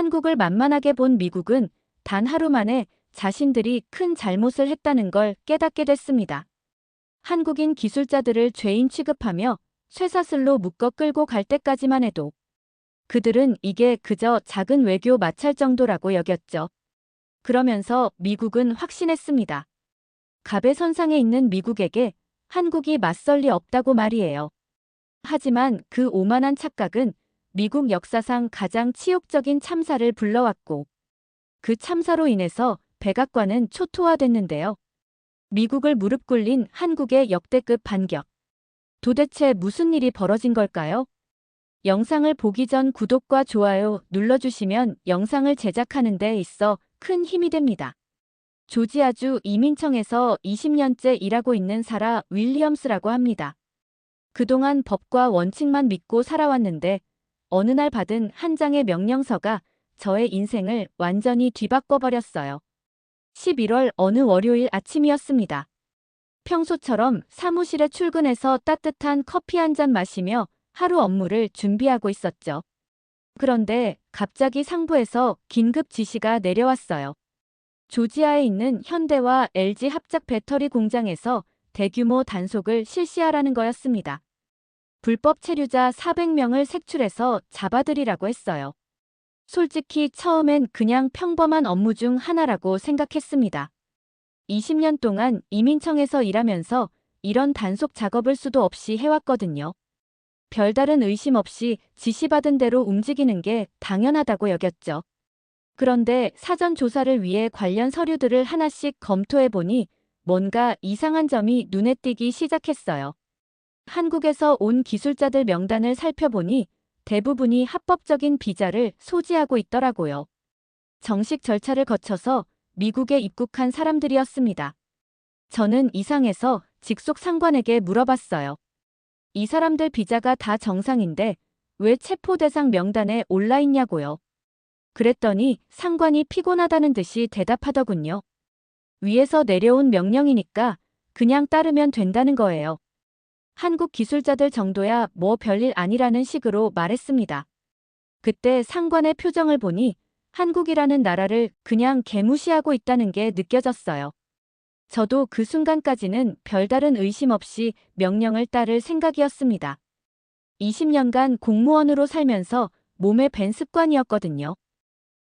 한국을 만만하게 본 미국은 단 하루 만에 자신들이 큰 잘못을 했다는 걸 깨닫게 됐습니다. 한국인 기술자들을 죄인 취급하며 쇠사슬로 묶어 끌고 갈 때까지만 해도 그들은 이게 그저 작은 외교 마찰 정도라고 여겼죠. 그러면서 미국은 확신했습니다. 갑의선상에 있는 미국에게 한국이 맞설 리 없다고 말이에요. 하지만 그 오만한 착각은 미국 역사상 가장 치욕적인 참사를 불러왔고 그 참사로 인해서 백악관은 초토화됐는데요. 미국을 무릎 꿇린 한국의 역대급 반격. 도대체 무슨 일이 벌어진 걸까요? 영상을 보기 전 구독과 좋아요 눌러주시면 영상을 제작하는 데 있어 큰 힘이 됩니다. 조지아주 이민청에서 20년째 일하고 있는 사라 윌리엄스라고 합니다. 그동안 법과 원칙만 믿고 살아왔는데 어느 날 받은 한 장의 명령서가 저의 인생을 완전히 뒤바꿔버렸어요. 11월 어느 월요일 아침이었습니다. 평소처럼 사무실에 출근해서 따뜻한 커피 한 잔 마시며 하루 업무를 준비하고 있었죠. 그런데 갑자기 상부에서 긴급 지시가 내려왔어요. 조지아에 있는 현대와 LG 합작 배터리 공장에서 대규모 단속을 실시하라는 거였습니다. 불법 체류자 400명을 색출해서 잡아들이라고 했어요. 솔직히 처음엔 그냥 평범한 업무 중 하나라고 생각했습니다. 20년 동안 이민청에서 일하면서 이런 단속 작업을 수도 없이 해왔거든요. 별다른 의심 없이 지시받은 대로 움직이는 게 당연하다고 여겼죠. 그런데 사전 조사를 위해 관련 서류들을 하나씩 검토해 보니 뭔가 이상한 점이 눈에 띄기 시작했어요. 한국에서 온 기술자들 명단을 살펴보니 대부분이 합법적인 비자를 소지하고 있더라고요. 정식 절차를 거쳐서 미국에 입국한 사람들이었습니다. 저는 이상해서 직속 상관에게 물어봤어요. 이 사람들 비자가 다 정상인데 왜 체포 대상 명단에 올라 있냐고요. 그랬더니 상관이 피곤하다는 듯이 대답하더군요. 위에서 내려온 명령이니까 그냥 따르면 된다는 거예요. 한국 기술자들 정도야 뭐 별일 아니라는 식으로 말했습니다. 그때 상관의 표정을 보니 한국이라는 나라를 그냥 개무시하고 있다는 게 느껴졌어요. 저도 그 순간까지는 별다른 의심 없이 명령을 따를 생각이었습니다. 20년간 공무원으로 살면서 몸에 밴 습관이었거든요.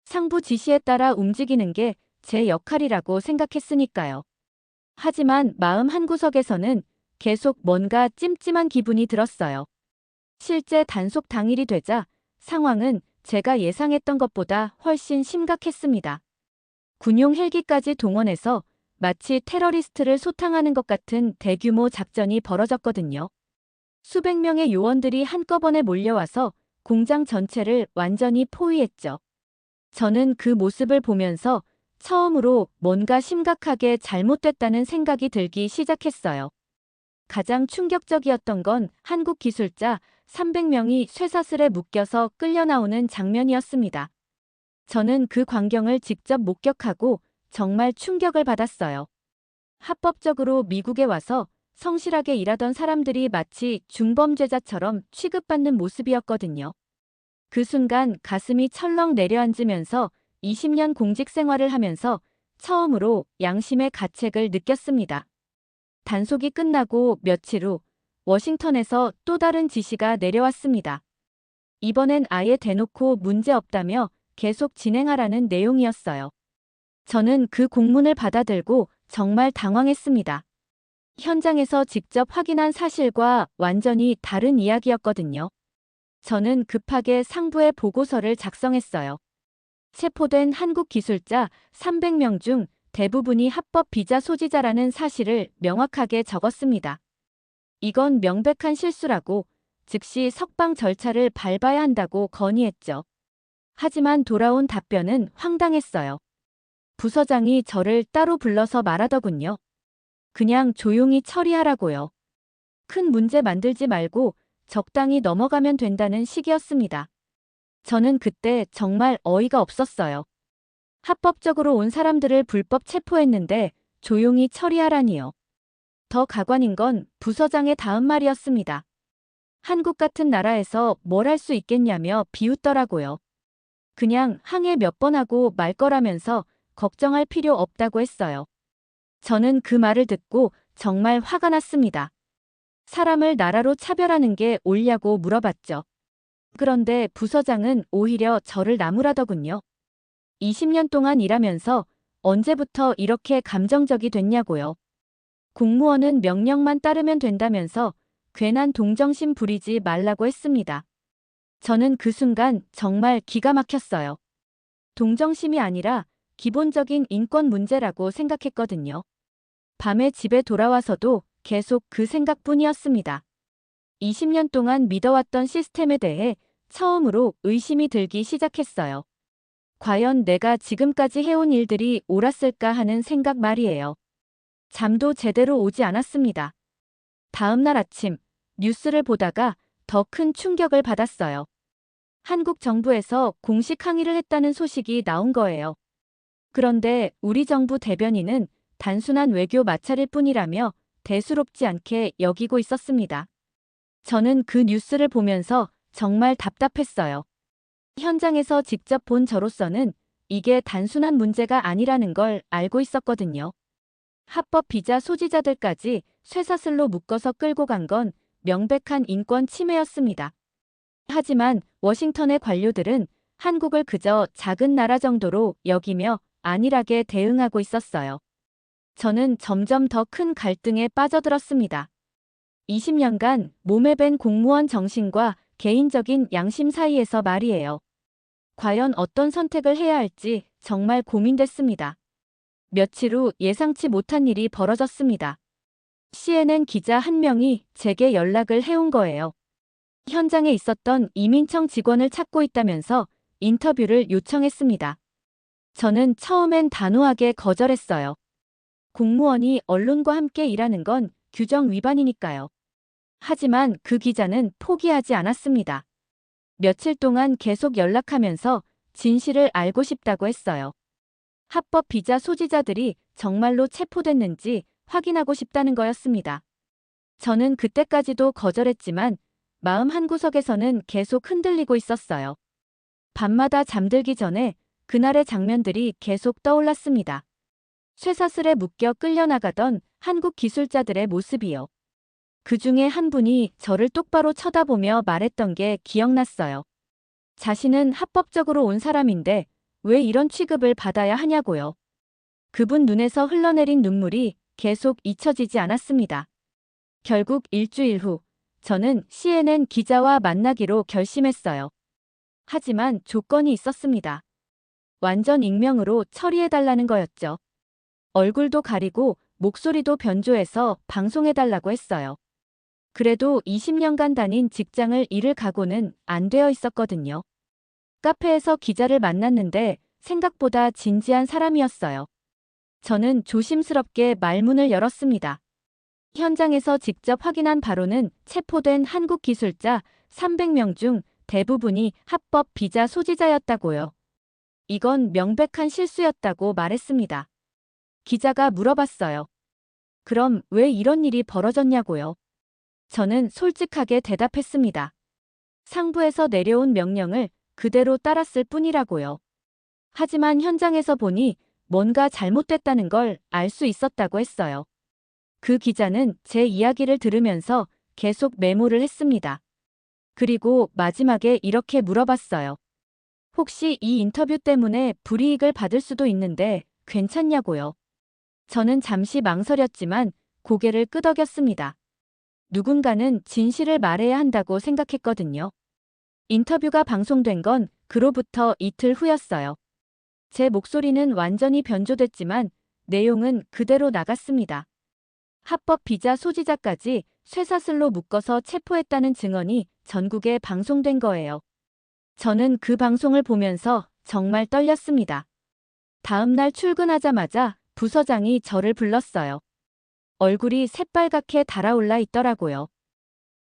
상부 지시에 따라 움직이는 게 제 역할이라고 생각했으니까요. 하지만 마음 한구석에서는 계속 뭔가 찜찜한 기분이 들었어요. 실제 단속 당일이 되자 상황은 제가 예상했던 것보다 훨씬 심각했습니다. 군용 헬기까지 동원해서 마치 테러리스트를 소탕하는 것 같은 대규모 작전이 벌어졌거든요. 수백 명의 요원들이 한꺼번에 몰려와서 공장 전체를 완전히 포위했죠. 저는 그 모습을 보면서 처음으로 뭔가 심각하게 잘못됐다는 생각이 들기 시작했어요. 가장 충격적이었던 건 한국 기술자 300명이 쇠사슬에 묶여서 끌려 나오는 장면이었습니다. 저는 그 광경을 직접 목격하고 정말 충격을 받았어요. 합법적으로 미국에 와서 성실하게 일하던 사람들이 마치 중범죄자처럼 취급받는 모습이었거든요. 그 순간 가슴이 철렁 내려앉으면서 20년 공직 생활을 하면서 처음으로 양심의 가책을 느꼈습니다. 단속이 끝나고 며칠 후 워싱턴에서 또 다른 지시가 내려왔습니다. 이번엔 아예 대놓고 문제 없다며 계속 진행하라는 내용이었어요. 저는 그 공문을 받아들고 정말 당황했습니다. 현장에서 직접 확인한 사실과 완전히 다른 이야기였거든요. 저는 급하게 상부에 보고서를 작성했어요. 체포된 한국 기술자 300명 중 대부분이 합법 비자 소지자라는 사실을 명확하게 적었습니다. 이건 명백한 실수라고 즉시 석방 절차를 밟아야 한다고 건의했죠. 하지만 돌아온 답변은 황당했어요. 부서장이 저를 따로 불러서 말하더군요. 그냥 조용히 처리하라고요. 큰 문제 만들지 말고 적당히 넘어가면 된다는 식이었습니다. 저는 그때 정말 어이가 없었어요. 합법적으로 온 사람들을 불법 체포했는데 조용히 처리하라니요. 더 가관인 건 부서장의 다음 말이었습니다. 한국 같은 나라에서 뭘 할 수 있겠냐며 비웃더라고요. 그냥 항해 몇 번 하고 말 거라면서 걱정할 필요 없다고 했어요. 저는 그 말을 듣고 정말 화가 났습니다. 사람을 나라로 차별하는 게 옳냐고 물어봤죠. 그런데 부서장은 오히려 저를 나무라더군요. 20년 동안 일하면서 언제부터 이렇게 감정적이 됐냐고요. 공무원은 명령만 따르면 된다면서 괜한 동정심 부리지 말라고 했습니다. 저는 그 순간 정말 기가 막혔어요. 동정심이 아니라 기본적인 인권 문제라고 생각했거든요. 밤에 집에 돌아와서도 계속 그 생각뿐이었습니다. 20년 동안 믿어왔던 시스템에 대해 처음으로 의심이 들기 시작했어요. 과연 내가 지금까지 해온 일들이 옳았을까 하는 생각 말이에요. 잠도 제대로 오지 않았습니다. 다음 날 아침 뉴스를 보다가 더 큰 충격을 받았어요. 한국 정부에서 공식 항의를 했다는 소식이 나온 거예요. 그런데 우리 정부 대변인은 단순한 외교 마찰일 뿐이라며 대수롭지 않게 여기고 있었습니다. 저는 그 뉴스를 보면서 정말 답답했어요. 현장에서 직접 본 저로서는 이게 단순한 문제가 아니라는 걸 알고 있었거든요. 합법 비자 소지자들까지 쇠사슬로 묶어서 끌고 간 건 명백한 인권 침해였습니다. 하지만 워싱턴의 관료들은 한국을 그저 작은 나라 정도로 여기며 안일하게 대응하고 있었어요. 저는 점점 더 큰 갈등에 빠져들었습니다. 20년간 몸에 밴 공무원 정신과 개인적인 양심 사이에서 말이에요. 과연 어떤 선택을 해야 할지 정말 고민됐습니다. 며칠 후 예상치 못한 일이 벌어졌습니다. CNN 기자 한 명이 제게 연락을 해온 거예요. 현장에 있었던 이민청 직원을 찾고 있다면서 인터뷰를 요청했습니다. 저는 처음엔 단호하게 거절했어요. 공무원이 언론과 함께 일하는 건 규정 위반이니까요. 하지만 그 기자는 포기하지 않았습니다. 며칠 동안 계속 연락하면서 진실을 알고 싶다고 했어요. 합법 비자 소지자들이 정말로 체포됐는지 확인하고 싶다는 거였습니다. 저는 그때까지도 거절했지만 마음 한구석에서는 계속 흔들리고 있었어요. 밤마다 잠들기 전에 그날의 장면들이 계속 떠올랐습니다. 쇠사슬에 묶여 끌려나가던 한국 기술자들의 모습이요. 그 중에 한 분이 저를 똑바로 쳐다보며 말했던 게 기억났어요. 자신은 합법적으로 온 사람인데 왜 이런 취급을 받아야 하냐고요. 그분 눈에서 흘러내린 눈물이 계속 잊혀지지 않았습니다. 결국 일주일 후 저는 CNN 기자와 만나기로 결심했어요. 하지만 조건이 있었습니다. 완전 익명으로 처리해달라는 거였죠. 얼굴도 가리고 목소리도 변조해서 방송해달라고 했어요. 그래도 20년간 다닌 직장을 잃을 각오는 안 되어 있었거든요. 카페에서 기자를 만났는데 생각보다 진지한 사람이었어요. 저는 조심스럽게 말문을 열었습니다. 현장에서 직접 확인한 바로는 체포된 한국 기술자 300명 중 대부분이 합법 비자 소지자였다고요. 이건 명백한 실수였다고 말했습니다. 기자가 물어봤어요. 그럼 왜 이런 일이 벌어졌냐고요? 저는 솔직하게 대답했습니다. 상부에서 내려온 명령을 그대로 따랐을 뿐이라고요. 하지만 현장에서 보니 뭔가 잘못됐다는 걸 알 수 있었다고 했어요. 그 기자는 제 이야기를 들으면서 계속 메모를 했습니다. 그리고 마지막에 이렇게 물어봤어요. 혹시 이 인터뷰 때문에 불이익을 받을 수도 있는데 괜찮냐고요. 저는 잠시 망설였지만 고개를 끄덕였습니다. 누군가는 진실을 말해야 한다고 생각했거든요. 인터뷰가 방송된 건 그로부터 이틀 후였어요. 제 목소리는 완전히 변조됐지만 내용은 그대로 나갔습니다. 합법 비자 소지자까지 쇠사슬로 묶어서 체포했다는 증언이 전국에 방송된 거예요. 저는 그 방송을 보면서 정말 떨렸습니다. 다음 날 출근하자마자 부서장이 저를 불렀어요. 얼굴이 새빨갛게 달아올라 있더라고요.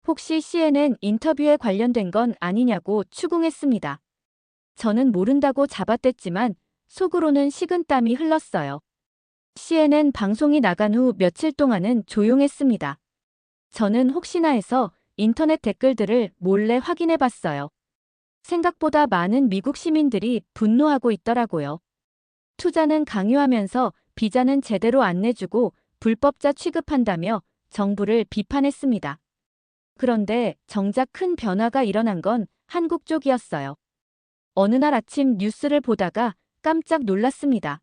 혹시 CNN 인터뷰에 관련된 건 아니냐고 추궁했습니다. 저는 모른다고 잡아댔지만 속으로는 식은땀이 흘렀어요. CNN 방송이 나간 후 며칠 동안은 조용했습니다. 저는 혹시나 해서 인터넷 댓글들을 몰래 확인해 봤어요. 생각보다 많은 미국 시민들이 분노하고 있더라고요. 투자는 강요하면서 비자는 제대로 안 내주고 불법자 취급한다며 정부를 비판했습니다. 그런데 정작 큰 변화가 일어난 건 한국 쪽이었어요. 어느 날 아침 뉴스를 보다가 깜짝 놀랐습니다.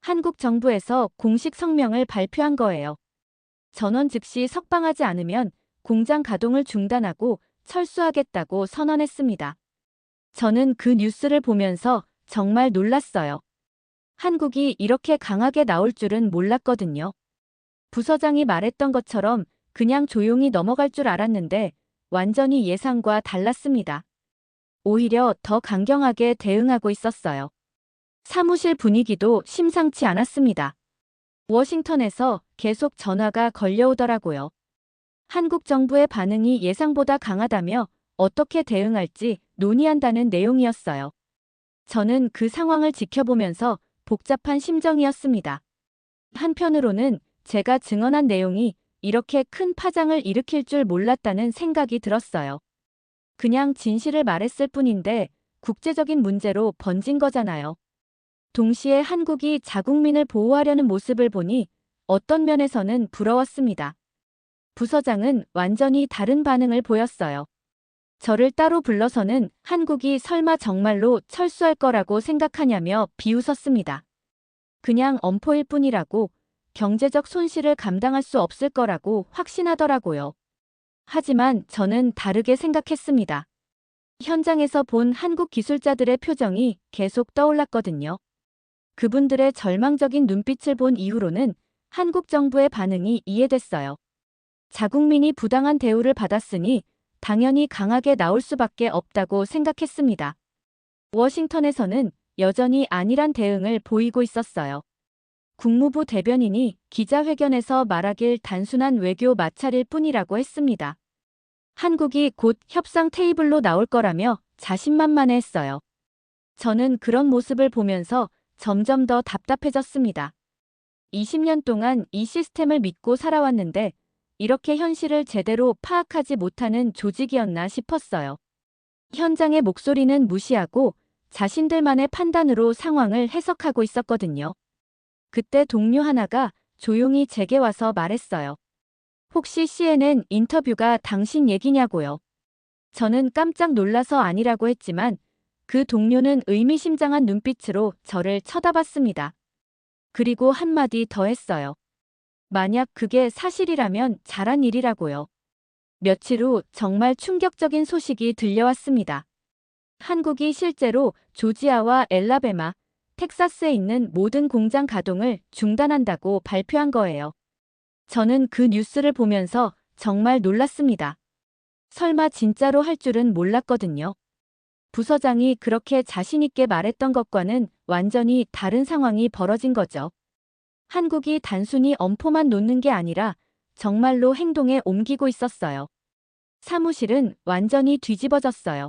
한국 정부에서 공식 성명을 발표한 거예요. 전원 즉시 석방하지 않으면 공장 가동을 중단하고 철수하겠다고 선언했습니다. 저는 그 뉴스를 보면서 정말 놀랐어요. 한국이 이렇게 강하게 나올 줄은 몰랐거든요. 부서장이 말했던 것처럼 그냥 조용히 넘어갈 줄 알았는데 완전히 예상과 달랐습니다. 오히려 더 강경하게 대응하고 있었어요. 사무실 분위기도 심상치 않았습니다. 워싱턴에서 계속 전화가 걸려오더라고요. 한국 정부의 반응이 예상보다 강하다며 어떻게 대응할지 논의한다는 내용이었어요. 저는 그 상황을 지켜보면서 복잡한 심정이었습니다. 한편으로는 제가 증언한 내용이 이렇게 큰 파장을 일으킬 줄 몰랐다는 생각이 들었어요. 그냥 진실을 말했을 뿐인데 국제적인 문제로 번진 거잖아요. 동시에 한국이 자국민을 보호하려는 모습을 보니 어떤 면에서는 부러웠습니다. 부서장은 완전히 다른 반응을 보였어요. 저를 따로 불러서는 한국이 설마 정말로 철수할 거라고 생각하냐며 비웃었습니다. 그냥 엄포일 뿐이라고 경제적 손실을 감당할 수 없을 거라고 확신하더라고요. 하지만 저는 다르게 생각했습니다. 현장에서 본 한국 기술자들의 표정이 계속 떠올랐거든요. 그분들의 절망적인 눈빛을 본 이후로는 한국 정부의 반응이 이해됐어요. 자국민이 부당한 대우를 받았으니 당연히 강하게 나올 수밖에 없다고 생각했습니다. 워싱턴에서는 여전히 안일한 대응을 보이고 있었어요. 국무부 대변인이 기자회견에서 말하길 단순한 외교 마찰일 뿐이라고 했습니다. 한국이 곧 협상 테이블로 나올 거라며 자신만만해 했어요. 저는 그런 모습을 보면서 점점 더 답답해졌습니다. 20년 동안 이 시스템을 믿고 살아왔는데 이렇게 현실을 제대로 파악하지 못하는 조직이었나 싶었어요. 현장의 목소리는 무시하고 자신들만의 판단으로 상황을 해석하고 있었거든요. 그때 동료 하나가 조용히 제게 와서 말했어요. 혹시 CNN 인터뷰가 당신 얘기냐고요. 저는 깜짝 놀라서 아니라고 했지만 그 동료는 의미심장한 눈빛으로 저를 쳐다봤습니다. 그리고 한마디 더 했어요. 만약 그게 사실이라면 잘한 일이라고요. 며칠 후 정말 충격적인 소식이 들려왔습니다. 한국이 실제로 조지아와 엘라베마, 텍사스에 있는 모든 공장 가동을 중단한다고 발표한 거예요. 저는 그 뉴스를 보면서 정말 놀랐습니다. 설마 진짜로 할 줄은 몰랐거든요. 부서장이 그렇게 자신있게 말했던 것과는 완전히 다른 상황이 벌어진 거죠. 한국이 단순히 엄포만 놓는 게 아니라 정말로 행동에 옮기고 있었어요. 사무실은 완전히 뒤집어졌어요.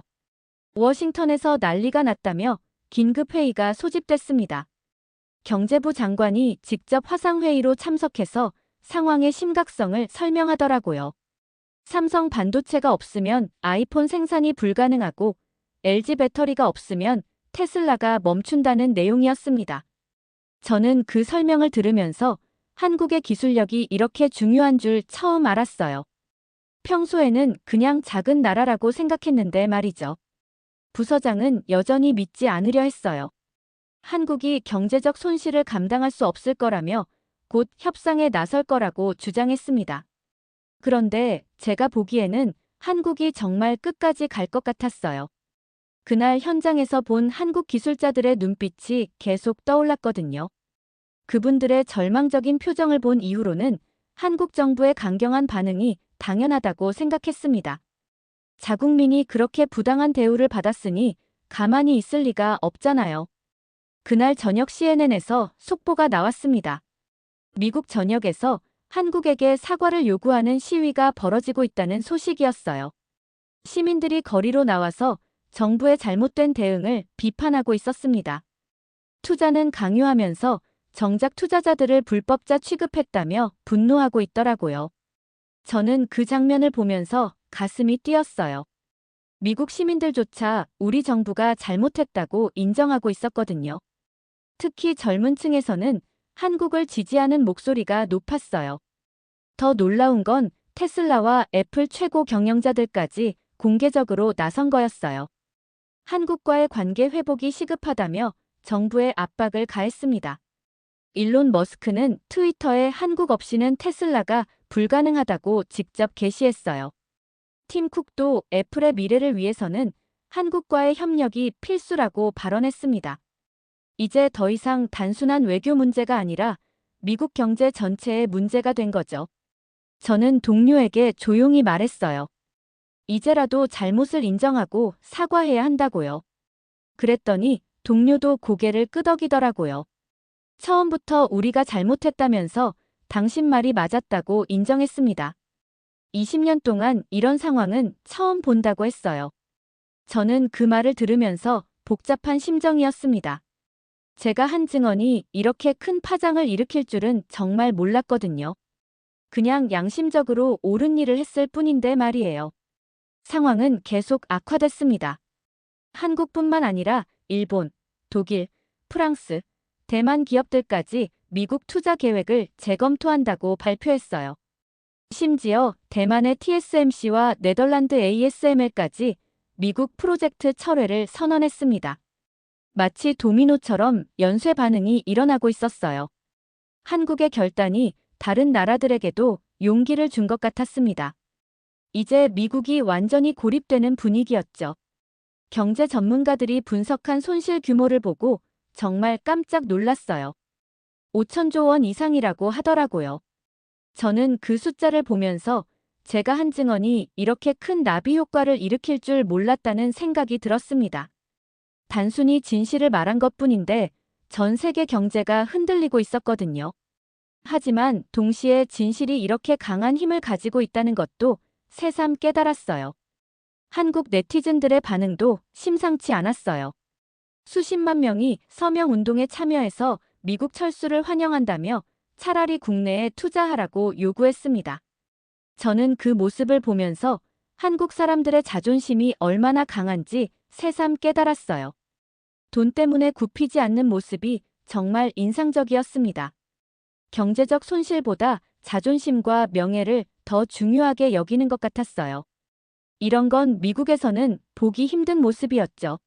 워싱턴에서 난리가 났다며 긴급회의가 소집됐습니다. 경제부 장관이 직접 화상회의로 참석해서 상황의 심각성을 설명하더라고요. 삼성 반도체가 없으면 아이폰 생산이 불가능하고 LG 배터리가 없으면 테슬라가 멈춘다는 내용이었습니다. 저는 그 설명을 들으면서 한국의 기술력이 이렇게 중요한 줄 처음 알았어요. 평소에는 그냥 작은 나라라고 생각했는데 말이죠. 부서장은 여전히 믿지 않으려 했어요. 한국이 경제적 손실을 감당할 수 없을 거라며 곧 협상에 나설 거라고 주장했습니다. 그런데 제가 보기에는 한국이 정말 끝까지 갈 것 같았어요. 그날 현장에서 본 한국 기술자들의 눈빛이 계속 떠올랐거든요. 그분들의 절망적인 표정을 본 이후로는 한국 정부의 강경한 반응이 당연하다고 생각했습니다. 자국민이 그렇게 부당한 대우를 받았으니 가만히 있을 리가 없잖아요. 그날 저녁 CNN에서 속보가 나왔습니다. 미국 전역에서 한국에게 사과를 요구하는 시위가 벌어지고 있다는 소식이었어요. 시민들이 거리로 나와서 정부의 잘못된 대응을 비판하고 있었습니다. 투자는 강요하면서 정작 투자자들을 불법자 취급했다며 분노하고 있더라고요. 저는 그 장면을 보면서 가슴이 뛰었어요. 미국 시민들조차 우리 정부가 잘못했다고 인정하고 있었거든요. 특히 젊은 층에서는 한국을 지지하는 목소리가 높았어요. 더 놀라운 건 테슬라와 애플 최고 경영자들까지 공개적으로 나선 거였어요. 한국과의 관계 회복이 시급하다며 정부에 압박을 가했습니다. 일론 머스크는 트위터에 한국 없이는 테슬라가 불가능하다고 직접 게시했어요. 팀 쿡도 애플의 미래를 위해서는 한국과의 협력이 필수라고 발언했습니다. 이제 더 이상 단순한 외교 문제가 아니라 미국 경제 전체의 문제가 된 거죠. 저는 동료에게 조용히 말했어요. 이제라도 잘못을 인정하고 사과해야 한다고요. 그랬더니 동료도 고개를 끄덕이더라고요. 처음부터 우리가 잘못했다면서 당신 말이 맞았다고 인정했습니다. 20년 동안 이런 상황은 처음 본다고 했어요. 저는 그 말을 들으면서 복잡한 심정이었습니다. 제가 한 증언이 이렇게 큰 파장을 일으킬 줄은 정말 몰랐거든요. 그냥 양심적으로 옳은 일을 했을 뿐인데 말이에요. 상황은 계속 악화됐습니다. 한국뿐만 아니라 일본, 독일, 프랑스, 대만 기업들까지 미국 투자 계획을 재검토한다고 발표했어요. 심지어 대만의 TSMC와 네덜란드 ASML까지 미국 프로젝트 철회를 선언했습니다. 마치 도미노처럼 연쇄 반응이 일어나고 있었어요. 한국의 결단이 다른 나라들에게도 용기를 준 것 같았습니다. 이제 미국이 완전히 고립되는 분위기였죠. 경제 전문가들이 분석한 손실 규모를 보고 정말 깜짝 놀랐어요. 5천조 원 이상이라고 하더라고요. 저는 그 숫자를 보면서 제가 한 증언이 이렇게 큰 나비 효과를 일으킬 줄 몰랐다는 생각이 들었습니다. 단순히 진실을 말한 것 뿐인데 전 세계 경제가 흔들리고 있었거든요. 하지만 동시에 진실이 이렇게 강한 힘을 가지고 있다는 것도 새삼 깨달았어요. 한국 네티즌들의 반응도 심상치 않았어요. 수십만 명이 서명 운동에 참여해서 미국 철수를 환영한다며 차라리 국내에 투자하라고 요구했습니다. 저는 그 모습을 보면서 한국 사람들의 자존심이 얼마나 강한지 새삼 깨달았어요. 돈 때문에 굽히지 않는 모습이 정말 인상적이었습니다. 경제적 손실보다 자존심과 명예를 더 중요하게 여기는 것 같았어요. 이런 건 미국에서는 보기 힘든 모습이었죠.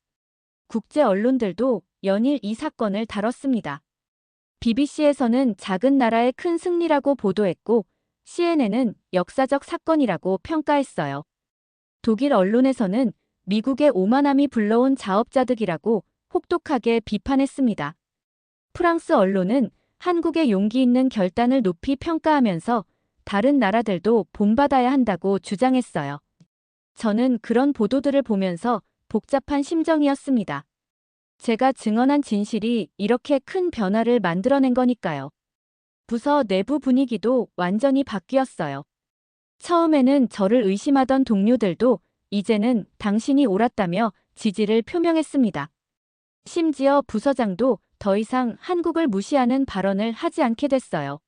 국제 언론들도 연일 이 사건을 다뤘습니다. BBC에서는 작은 나라의 큰 승리라고 보도했고 CNN은 역사적 사건이라고 평가했어요. 독일 언론에서는 미국의 오만함이 불러온 자업자득이라고 혹독하게 비판했습니다. 프랑스 언론은 한국의 용기 있는 결단을 높이 평가하면서 다른 나라들도 본받아야 한다고 주장했어요. 저는 그런 보도들을 보면서 복잡한 심정이었습니다. 제가 증언한 진실이 이렇게 큰 변화를 만들어낸 거니까요. 부서 내부 분위기도 완전히 바뀌었어요. 처음에는 저를 의심하던 동료들도 이제는 당신이 옳았다며 지지를 표명했습니다. 심지어 부서장도 더 이상 한국을 무시하는 발언을 하지 않게 됐어요.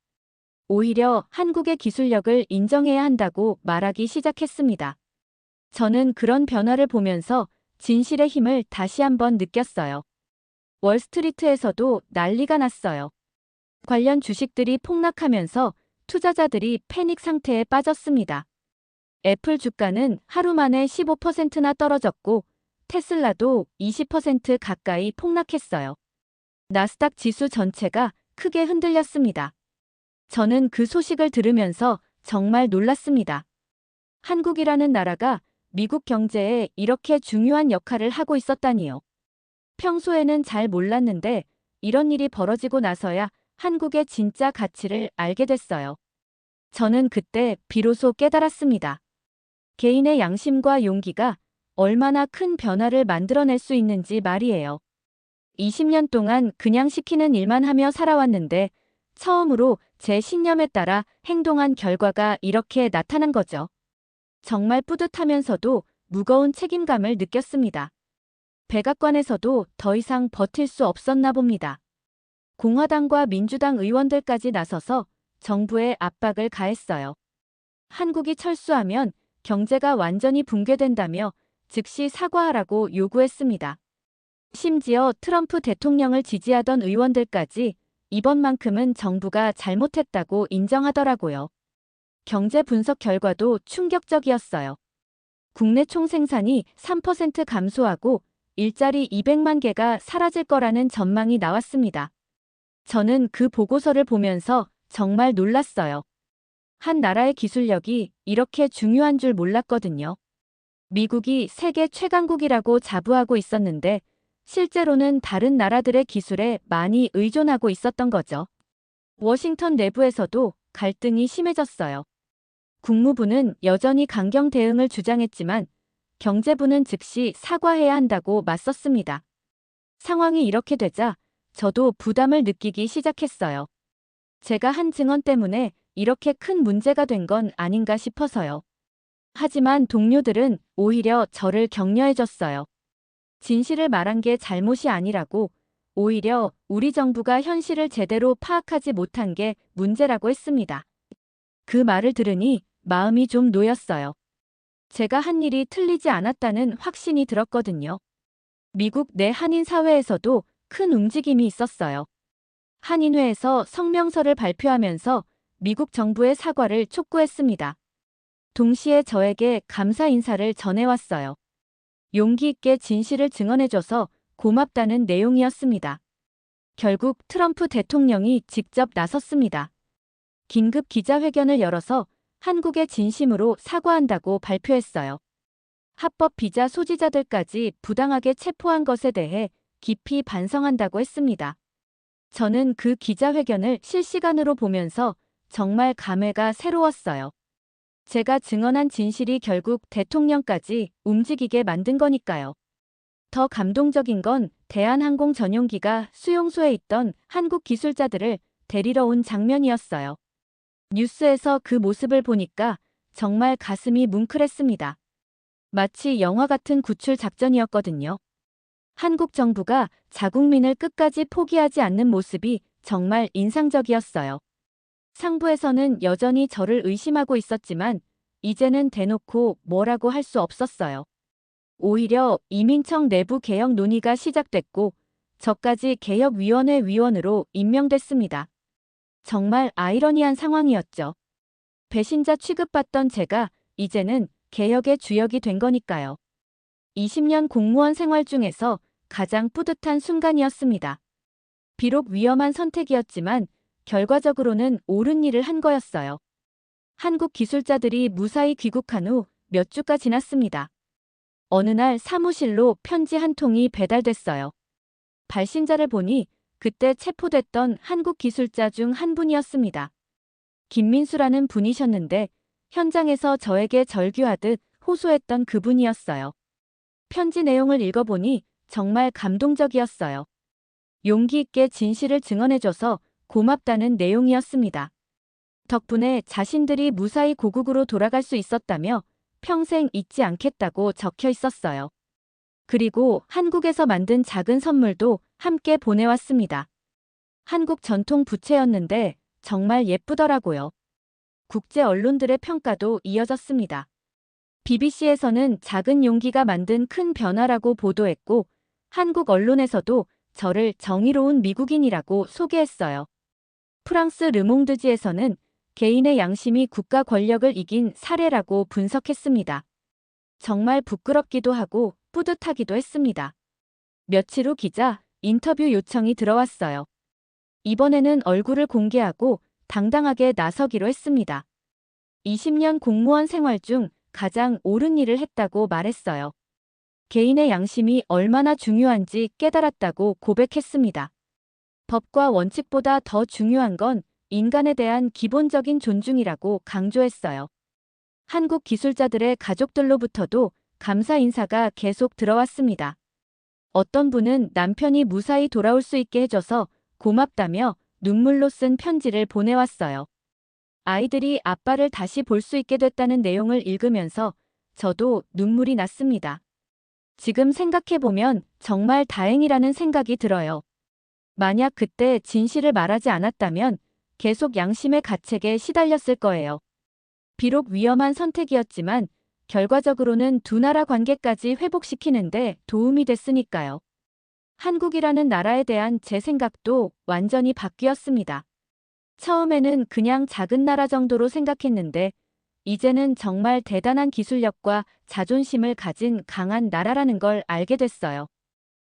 오히려 한국의 기술력을 인정해야 한다고 말하기 시작했습니다. 저는 그런 변화를 보면서 진실의 힘을 다시 한번 느꼈어요. 월스트리트에서도 난리가 났어요. 관련 주식들이 폭락하면서 투자자들이 패닉 상태에 빠졌습니다. 애플 주가는 하루 만에 15%나 떨어졌고 테슬라도 20% 가까이 폭락했어요. 나스닥 지수 전체가 크게 흔들렸습니다. 저는 그 소식을 들으면서 정말 놀랐습니다. 한국이라는 나라가 미국 경제에 이렇게 중요한 역할을 하고 있었다니요. 평소에는 잘 몰랐는데 이런 일이 벌어지고 나서야 한국의 진짜 가치를 알게 됐어요. 저는 그때 비로소 깨달았습니다. 개인의 양심과 용기가 얼마나 큰 변화를 만들어낼 수 있는지 말이에요. 20년 동안 그냥 시키는 일만 하며 살아왔는데 처음으로 제 신념에 따라 행동한 결과가 이렇게 나타난 거죠. 정말 뿌듯하면서도 무거운 책임감을 느꼈습니다. 백악관에서도 더 이상 버틸 수 없었나 봅니다. 공화당과 민주당 의원들까지 나서서 정부에 압박을 가했어요. 한국이 철수하면 경제가 완전히 붕괴된다며 즉시 사과하라고 요구했습니다. 심지어 트럼프 대통령을 지지하던 의원들까지 이번만큼은 정부가 잘못했다고 인정하더라고요. 경제 분석 결과도 충격적이었어요. 국내 총 생산이 3% 감소하고 일자리 200만 개가 사라질 거라는 전망이 나왔습니다. 저는 그 보고서를 보면서 정말 놀랐어요. 한 나라의 기술력이 이렇게 중요한 줄 몰랐거든요. 미국이 세계 최강국이라고 자부하고 있었는데 실제로는 다른 나라들의 기술에 많이 의존하고 있었던 거죠. 워싱턴 내부에서도 갈등이 심해졌어요. 국무부는 여전히 강경 대응을 주장했지만 경제부는 즉시 사과해야 한다고 맞섰습니다. 상황이 이렇게 되자 저도 부담을 느끼기 시작했어요. 제가 한 증언 때문에 이렇게 큰 문제가 된 건 아닌가 싶어서요. 하지만 동료들은 오히려 저를 격려해줬어요. 진실을 말한 게 잘못이 아니라고 오히려 우리 정부가 현실을 제대로 파악하지 못한 게 문제라고 했습니다. 그 말을 들으니 마음이 좀 놓였어요. 제가 한 일이 틀리지 않았다는 확신이 들었거든요. 미국 내 한인 사회에서도 큰 움직임이 있었어요. 한인회에서 성명서를 발표하면서 미국 정부의 사과를 촉구했습니다. 동시에 저에게 감사 인사를 전해왔어요. 용기 있게 진실을 증언해줘서 고맙다는 내용이었습니다. 결국 트럼프 대통령이 직접 나섰습니다. 긴급 기자회견을 열어서 한국의 진심으로 사과한다고 발표했어요. 합법 비자 소지자들까지 부당하게 체포한 것에 대해 깊이 반성한다고 했습니다. 저는 그 기자회견을 실시간으로 보면서 정말 감회가 새로웠어요. 제가 증언한 진실이 결국 대통령까지 움직이게 만든 거니까요. 더 감동적인 건 대한항공 전용기가 수용소에 있던 한국 기술자들을 데리러 온 장면이었어요. 뉴스에서 그 모습을 보니까 정말 가슴이 뭉클했습니다. 마치 영화 같은 구출 작전이었거든요. 한국 정부가 자국민을 끝까지 포기하지 않는 모습이 정말 인상적이었어요. 상부에서는 여전히 저를 의심하고 있었지만 이제는 대놓고 뭐라고 할 수 없었어요. 오히려 이민청 내부 개혁 논의가 시작됐고 저까지 개혁위원회 위원으로 임명됐습니다. 정말 아이러니한 상황이었죠. 배신자 취급받던 제가 이제는 개혁의 주역이 된 거니까요. 20년 공무원 생활 중에서 가장 뿌듯한 순간이었습니다. 비록 위험한 선택이었지만 결과적으로는 옳은 일을 한 거였어요. 한국 기술자들이 무사히 귀국한 후 몇 주가 지났습니다. 어느 날 사무실로 편지 한 통이 배달됐어요. 발신자를 보니 그때 체포됐던 한국 기술자 중 한 분이었습니다. 김민수라는 분이셨는데 현장에서 저에게 절규하듯 호소했던 그분이었어요. 편지 내용을 읽어보니 정말 감동적이었어요. 용기 있게 진실을 증언해줘서 고맙다는 내용이었습니다. 덕분에 자신들이 무사히 고국으로 돌아갈 수 있었다며 평생 잊지 않겠다고 적혀 있었어요. 그리고 한국에서 만든 작은 선물도 함께 보내왔습니다. 한국 전통 부채였는데 정말 예쁘더라고요. 국제 언론들의 평가도 이어졌습니다. BBC에서는 작은 용기가 만든 큰 변화라고 보도했고 한국 언론에서도 저를 정의로운 미국인이라고 소개했어요. 프랑스 르몽드지에서는 개인의 양심이 국가 권력을 이긴 사례라고 분석했습니다. 정말 부끄럽기도 하고 뿌듯하기도 했습니다. 며칠 후 기자 인터뷰 요청이 들어왔어요. 이번에는 얼굴을 공개하고 당당하게 나서기로 했습니다. 20년 공무원 생활 중 가장 옳은 일을 했다고 말했어요. 개인의 양심이 얼마나 중요한지 깨달았다고 고백했습니다. 법과 원칙보다 더 중요한 건 인간에 대한 기본적인 존중이라고 강조했어요. 한국 기술자들의 가족들로부터도 감사 인사가 계속 들어왔습니다. 어떤 분은 남편이 무사히 돌아올 수 있게 해줘서 고맙다며 눈물로 쓴 편지를 보내왔어요. 아이들이 아빠를 다시 볼 수 있게 됐다는 내용을 읽으면서 저도 눈물이 났습니다. 지금 생각해보면 정말 다행이라는 생각이 들어요. 만약 그때 진실을 말하지 않았다면 계속 양심의 가책에 시달렸을 거예요. 비록 위험한 선택이었지만 결과적으로는 두 나라 관계까지 회복시키는데 도움이 됐으니까요. 한국이라는 나라에 대한 제 생각도 완전히 바뀌었습니다. 처음에는 그냥 작은 나라 정도로 생각했는데, 이제는 정말 대단한 기술력과 자존심을 가진 강한 나라라는 걸 알게 됐어요.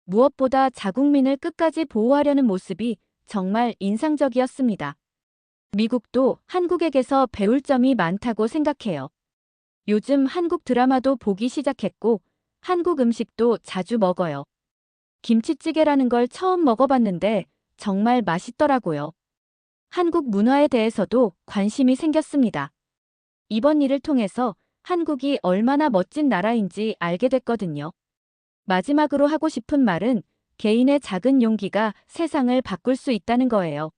무엇보다 자국민을 끝까지 보호하려는 모습이 정말 인상적이었습니다. 미국도 한국에게서 배울 점이 많다고 생각해요. 요즘 한국 드라마도 보기 시작했고, 한국 음식도 자주 먹어요. 김치찌개라는 걸 처음 먹어봤는데 정말 맛있더라고요. 한국 문화에 대해서도 관심이 생겼습니다. 이번 일을 통해서 한국이 얼마나 멋진 나라인지 알게 됐거든요. 마지막으로 하고 싶은 말은 개인의 작은 용기가 세상을 바꿀 수 있다는 거예요.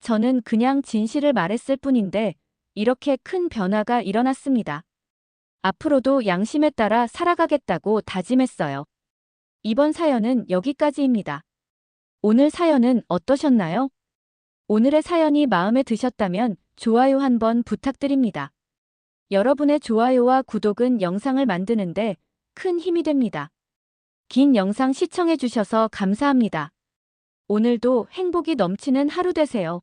저는 그냥 진실을 말했을 뿐인데 이렇게 큰 변화가 일어났습니다. 앞으로도 양심에 따라 살아가겠다고 다짐했어요. 이번 사연은 여기까지입니다. 오늘 사연은 어떠셨나요? 오늘의 사연이 마음에 드셨다면 좋아요 한번 부탁드립니다. 여러분의 좋아요와 구독은 영상을 만드는데 큰 힘이 됩니다. 긴 영상 시청해주셔서 감사합니다. 오늘도 행복이 넘치는 하루 되세요.